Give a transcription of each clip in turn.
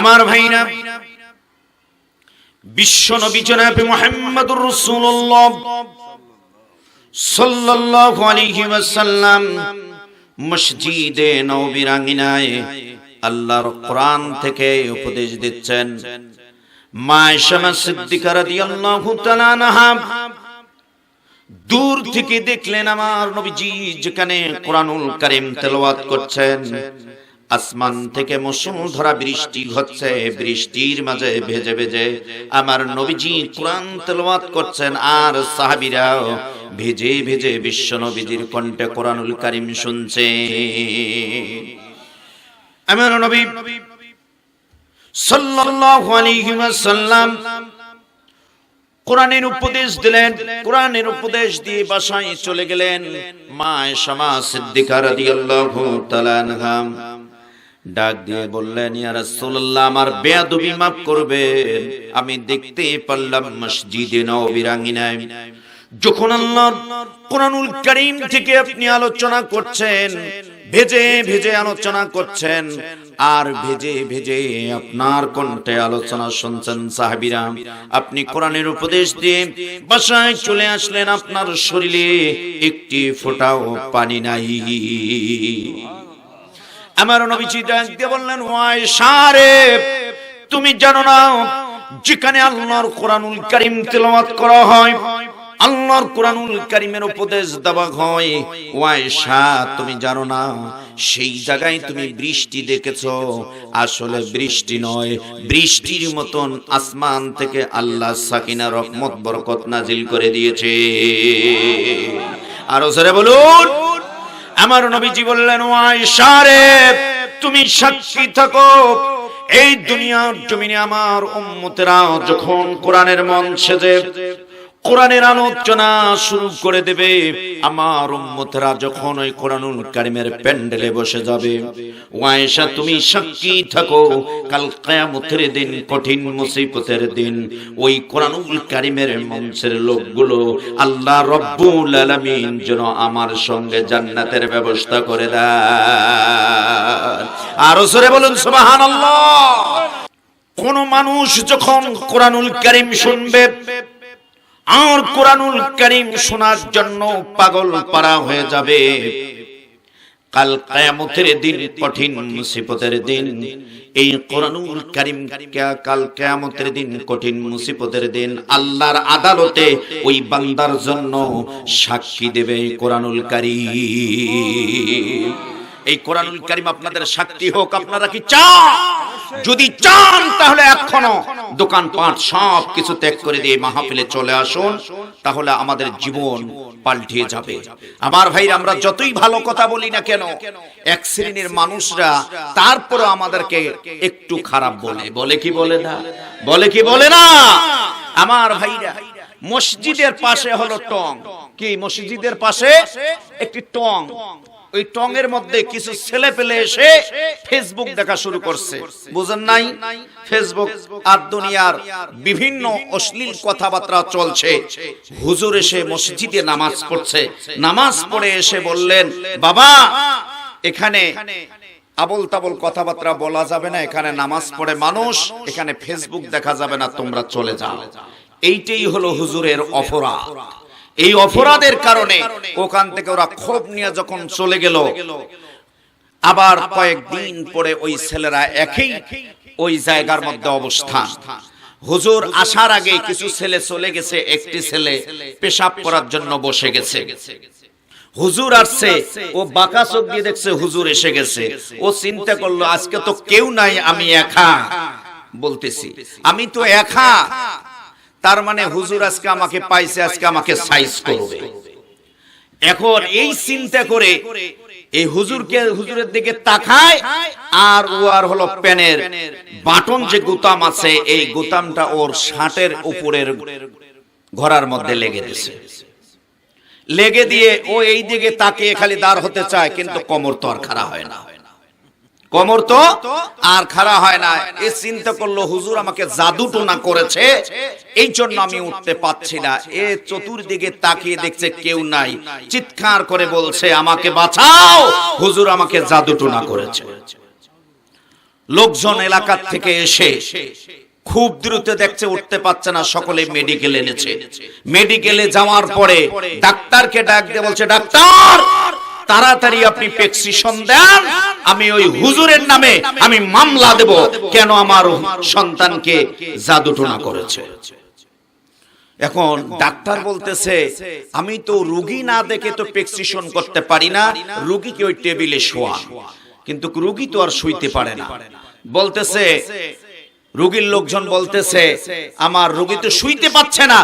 আমার ভাইরা, বিশ্ব নবী জনাবে মুহাম্মদুর রাসূলুল্লাহ সাল্লাল্লাহু আলাইহি ওয়াসাল্লাম মসজিদে নববীর আঙিনায় আল্লাহর কোরআন থেকে উপদেশ দিচ্ছেন। সিদ্দিকা রাদিয়াল্লাহু তাআলা দূর থেকে দেখলেন আমার নবীজি যেখানে কোরআনুল কারীম তেলাওয়াত করছেন। আসমান থেকে মুষলধারা বৃষ্টি হচ্ছে বৃষ্টির মাঝে ভেজে ভেজে আমার নবীজি কোরআন তেলাওয়াত করছেন। আর সাহাবীরাও ভেজে ভেজে বিশ্ব নবীজির কণ্ঠে কোরআনুল কারীম শুনছে। আমার নবী সাল্লাল্লাহু আলাইহি ওয়াসাল্লাম কোরআনের উপদেশ দিলেন। কোরআনের উপদেশ দিয়ে বাসায় চলে গেলেন। মা শামা সিদ্দিকা রাদিয়াল্লাহু তাআলা আনহা। ডাক দিয়ে বললেন, ইয়া রাসূলুল্লাহ, আমার বেয়াদবি মাফ করবেন। আমি দেখতে পারলাম মসজিদে নববীর আঙিনায়। যখন আল্লাহর কোরআনুল কারীম থেকে আপনি আলোচনা করছেন, ভেজে ভেজে আলোচনা করছেন, আর ভেজে ভেজে আপনার কণ্ঠে আলোচনা শুনছেন সাহাবিরা, আপনি কোরআনের উপদেশ দিয়ে বাসায় চলে আসলেন, আপনার শরীরে একটি ফোঁটাও পানি নাই। আমার নবীজি ডাক বললেন ওয়াই সারে তুমি জানো না, যেখানে আল্লাহর কোরআনুল কারীম তেলাওয়াত করা হয়, আল্লাহর কোরআনুল কারীমের উপদেশ দেওয়া হয়। ওয়াই শাহ তুমি জানো না, সেই জায়গায় তুমি বৃষ্টি দেখেছ। আসলে বৃষ্টি নয়, বৃষ্টির মতন আসমান থেকে আল্লাহ সাকিনা, রহমত, বরকত নাজিল করে দিয়েছে। আরও সরে বলুন। আমার নবীজি বললেন, ও আয়েশারে তুমি সাক্ষী থাকো। এই দুনিয়ার জমিনে আমার উম্মতেরা যখন কোরআনের মন সেজে কোরআনের আলোচনা শুরু করে দেবে। আমার উম্মতেরা যখন ওই কোরআনুল কারিমের প্যান্ডেলে বসে যাবে, ওয়ায়েশা, তুমি সাক্ষী থাকো। কাল কিয়ামতের দিন, কঠিন মুসিবতের দিন, ওই কোরআনুল কারিমের মঞ্চের লোকগুলো আল্লাহ রব্বুল আলামিন যেন আমার সঙ্গে জান্নাতের ব্যবস্থা করে দেয় আরও সরে বলুন, সুবহানাল্লাহ। কোন মানুষ যখন কোরআনুল কারিম শুনবে আর কোরআনুল করিম শোনার জন্য পাগল পারা হয়ে যাবে। কাল কায়ামতের দিন, কঠিন মুসিবতের দিন। এই কোরআনুল কারিম কাল কায়ামতের দিন, কঠিন মুসিবতের দিন। আল্লাহর আদালতে ওই বান্দার জন্য সাক্ষী দেবে কোরআনুল কারিম। এই কোরআনুল করিম আপনাদের সাক্ষী হোক, আপনারা কি চান? যদি চান, তাহলে এখনও দোকান পাট সব কিছু ত্যাগ করে দিয়ে মাহফিলে চলে আসুন, তাহলে আমাদের জীবন পাল্টিয়ে যাবে। আমার ভাই আমরা যতই ভালো কথা বলি না কেন, এক শ্রেণির মানুষরা তারপরে আমাদেরকে একটু খারাপ বলে। বলে কি বলে না? বলে কি বলে না? আমার ভাইরা, মসজিদের পাশে হলো টং। কি মসজিদের পাশে? একটি টং। ওই টং এর মধ্যে কিছু ছেলে পেলে এসে ফেসবুক দেখা শুরু করছে। বুঝেন নাই? ফেসবুক আর দুনিয়ার বিভিন্ন অশ্লীল কথাবার্তা চলছে। হুজুর এসে মসজিদে নামাজ পড়ছে। নামাজ পড়ে এসে বললেন, বাবা, এখানে আবল তাবল কথাবার্তা বলা যাবে না। এখানে নামাজ পড়ে মানুষ, এখানে ফেসবুক দেখা যাবে না। তোমরা চলে যাও। এইটাই হলো হুজুরের অপরাধ। এই অপরাধের কারণে ওখান থেকে ওরা ক্ষোভ নিয়ে যখন চলে গেল আবার কয়েকদিন পরে ওই ছেলেরা একই ওই জায়গার মধ্যে অবস্থান। হুজুর আসার আগে কিছু ছেলে চলে গেছে একটি ছেলে পেশাব করার জন্য বসে গেছে। হুজুর আসছে ও বাঁকা চোখ দিয়ে দেখছে হুজুর এসে গেছে। ও চিন্তা করল আজকে তো কেউ নাই আমি একা। বলতেছি আমি তো একা। তার মানে হুজুর আজকে আমাকে পাইছে, আজকে আমাকে সাইজ করবে। এখন এই চিন্তা করে এই হুজুরকে হুজুরের দিকে তাকায় আর ও আর হলো প্যানের বাটন যে গুতাম আছে, এই গুতামটা ওর শার্টের উপরের ঘোড়ার মধ্যে লেগে দিছে। লেগে দিয়ে ও এই দিকে তাকিয়ে খালি দাঁড় হতে চায়, কিন্তু কোমর তো আর খাড়া হয় না। কোমর তো আর খাড়া হয় না। এ চিন্তা করল, হুজুর আমাকে জাদু টোনা করেছে, এই জন্য আমি উঠতে পাচ্ছি না। এ চতুর্দিকে তাকিয়ে দেখছে কেউ নাই। চিৎকার করে বলছে, আমাকে বাঁচাও, হুজুর আমাকে জাদু টোনা করেছে। লোকজন এলাকার থেকে এসে খুব দ্রুত দেখছে, উঠতে পারছে না, সকলে মেডিকেল এনেছে। মেডিকেলে যাওয়ার পরে ডাক্তারকে ডাক দিয়ে বলছে, ডাক্তার তাড়াতাড়ি আপনি প্রেসক্রিপশন দেন, আমি ওই হুজুরের নামে আমি মামলা দেব কেন আমার সন্তানকে জাদুটোনা করেছে। এখন ডাক্তার বলতেছে, আমি তো রুগী না দেখে তো প্রেসক্রিপশন করতে পারি না রুগীকে ওই টেবিলে শোয়া? কিন্তু রুগী তো আর শুইতে পারে না। বলতেছে রুগীর লোকজন বলতেছে আমার রুগী তো শুইতে পাচ্ছে না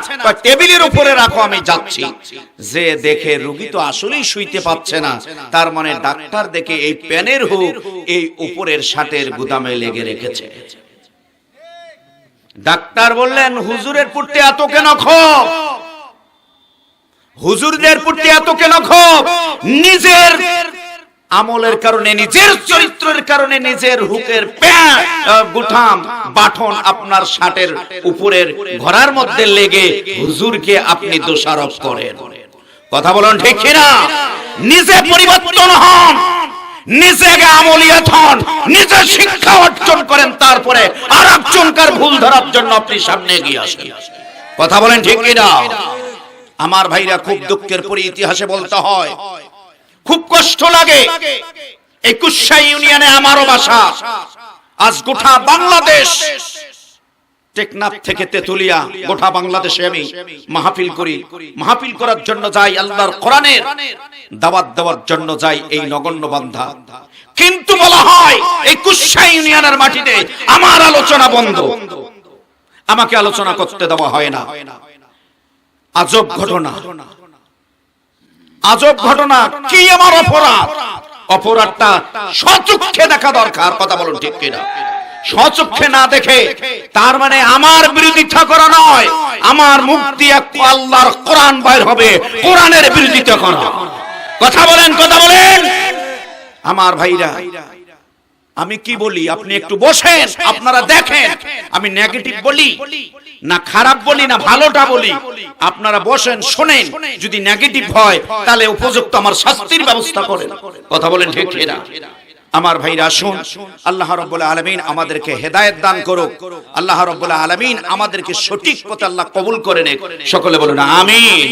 টেবিলের উপরে রাখো আমি যাচ্ছি। যে দেখে রুগী তো আসলেই শুইতে পাচ্ছে না। তার মানে ডাক্তার দেখে এই প্যানের হুক এই উপরের শার্টের গুদামে লেগে রেখেছে। ডাক্তার বললেন হুজুরের পুটতে এত কেন ক্ষোভ হুজুরদের প্রতি এত কেন ক্ষোভ নিজের আমলের কারণে, নিজের চরিত্রের কারণে, নিজের হুকের গুঠাম, বাঠন আপনার শার্টের উপরের ঘোড়ার মধ্যে লেগে হুজুরকে আপনি দোষারোপ করেন। কথা বলুন ঠিক কিনা? নিজে পরিবর্তন হন, নিজে আগে আমলিয়াত হন, নিজে শিক্ষা অর্জন করেন, তারপরে আর একজনকার ভুল ধরার জন্য আপনি সামনে এগিয়ে আসেন। কথা বলেন ঠিক কিনা? আমার ভাইরা খুব দুঃখের পরে ইতিহাসে বলতে হয় খুব কষ্ট লাগে। কুৎসা ইউনিয়নে আমারও বাসা। আজ গোটা বাংলাদেশ থেকে তেতুলিয়া, গোটা বাংলাদেশে আমি মাহফিল করি। মাহফিল করার জন্য যাই আল্লাহর কোরআনের দেওয়ার জন্য যাই এই নগণ্য বান্ধা কিন্তু বলা হয় এই কুৎসা ইউনিয়নের মাটিতে আমার আলোচনা বন্ধ। আমাকে আলোচনা করতে দেওয়া হয় না। আজব ঘটনা। আজব ঘটনা, কি আমার অপরাধ? অপরাধটা সচক্ষে দেখা দরকার, কথা বলুন ঠিক কিনা? সচক্ষে না দেখে, তার মানে আমার বিরোধিতা করা নয়, আমার মুক্তি এক আল্লাহর কোরআন বাইর হবে, কোরআনের বিরোধিতা করা। কথা বলেন কথা বলেন। আমার ভাইরা, আমি কি বলি? আপনি একটু বসেন, আপনারা দেখেন, আমি নেগেটিভ বলি। না খারাপ বলি, না ভালোটা বলি। আপনারা বসেন, শোনেন। যদি নেগেটিভ হয়, তাহলে উপযুক্ত আমার শাস্তির ব্যবস্থা করেন। কথা বলেন ঠিক না? আমার ভাইরা, আসুন। আল্লাহ রব্বুল্লাহ আলমিন আমাদেরকে হেদায়ত দান করুক। আল্লাহ রব্বুল্লাহ আলমিন আমাদেরকে সঠিক পথে আল্লাহ কবুল করে নেক। সকলে বলুন, আমিন।